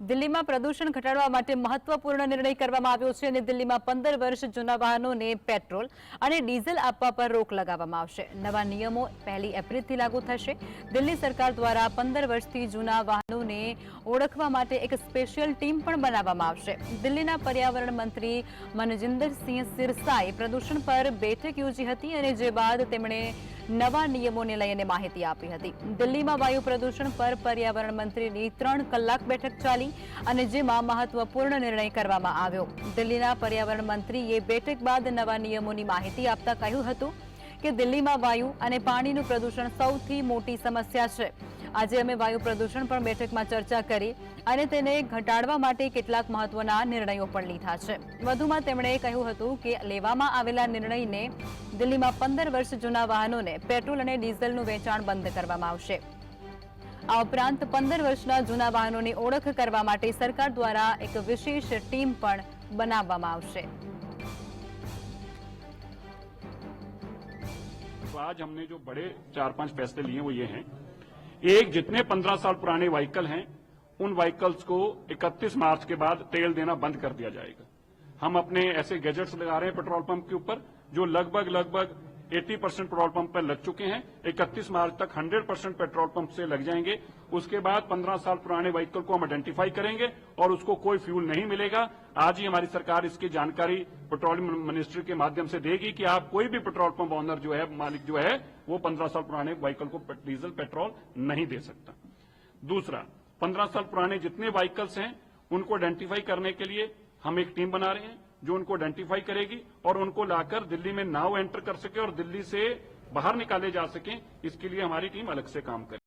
દિલ્હીમાં પ્રદૂષણ ઘટાડવા માટે મહત્વપૂર્ણ નિર્ણય કરવામાં આવ્યો છે અને દિલ્હીમાં પંદર વર્ષ જૂના વાહનોને પેટ્રોલ અને ડીઝલ આપવા પર રોક લગાવવામાં આવશે. નવા નિયમો પહેલી એપ્રિલથી લાગુ થશે. દિલ્હી સરકાર દ્વારા પંદર વર્ષથી જૂના વાહનોને ઓળખવા માટે એક સ્પેશિયલ ટીમ પણ બનાવવામાં આવશે. દિલ્હીના પર્યાવરણ મંત્રી મનજિંદરસિંહ સિરસાએ પ્રદૂષણ પર બેઠક યોજી હતી અને જે બાદ તેમણે નવા નિયમોને લઈને માહિતી આપી હતી. દિલ્હીમાં વાયુ પ્રદૂષણ પર પર્યાવરણ મંત્રીની ત્રણ કલાક બેઠક ચાલી અને જેમાં મહત્વપૂર્ણ નિર્ણય કરવામાં આવ્યો. દિલ્હીના પર્યાવરણ મંત્રીએ બેઠક બાદ નવા નિયમોની માહિતી આપતા કહ્યું હતું કે દિલ્હીમાં વાયુ અને પાણીનું પ્રદૂષણ સૌથી મોટી સમસ્યા છે. આજે અમે વાયુ પ્રદૂષણ પણ બેઠકમાં ચર્ચા કરી અને તેને ઘટાડવા માટે કેટલાક મહત્વના નિર્ણયો પણ લીધા છે વધુમાં તેમણે કહ્યું હતું કે લેવામાં આવેલા નિર્ણયને દિલ્હીમાં પંદર વર્ષ જૂના વાહનોને પેટ્રોલ અને ડીઝલનું વેચાણ બંધ કરવામાં આવશે આ ઉપરાંત પંદર વર્ષના જૂના વાહનોની ઓળખ કરવા માટે સરકાર દ્વારા એક વિશેષ ટીમ પણ બનાવવામાં આવશે तो आज हमने जो बड़े चार पांच फैसले लिए वो ये हैं एक जितने पंद्रह साल पुराने व्हीकल हैं, उन व्हीकल्स को 31 मार्च के बाद तेल देना बंद कर दिया जाएगा। हम अपने ऐसे गैजेट्स लगा रहे हैं पेट्रोल पंप के ऊपर, जो लगभग लगभग 80 परसेंट पेट्रोल पंप पर लग चुके हैं। 31 मार्च तक 100 परसेंट पेट्रोल पंप से लग जाएँगे। उसके बाद 15 साल पुराने व्हीकल को हम आइडेंटिफाई करेंगे और उसको कोई फ्यूल नहीं मिलेगा। आज ही हमारी सरकार इसकी जानकारी पेट्रोलियम मिनिस्ट्री के माध्यम से देगी कि आप कोई भी पेट्रोल पंप ऑनर जो है, मालिक जो है, वो 15 साल पुराने व्हीकल को डीजल, पेट्रोल नहीं दे सकता। दूसरा 15 साल पुराने जितने व्हीकल्स हैं, उनको आइडेंटिफाई करने के लिए हम एक टीम बना रहे हैं। जो उनको आइडेंटिफाई करेगी और उनको लाकर दिल्ली में नाव एंटर कर सके और दिल्ली से बाहर निकाले जा सके इसके लिए हमारी टीम अलग से काम करे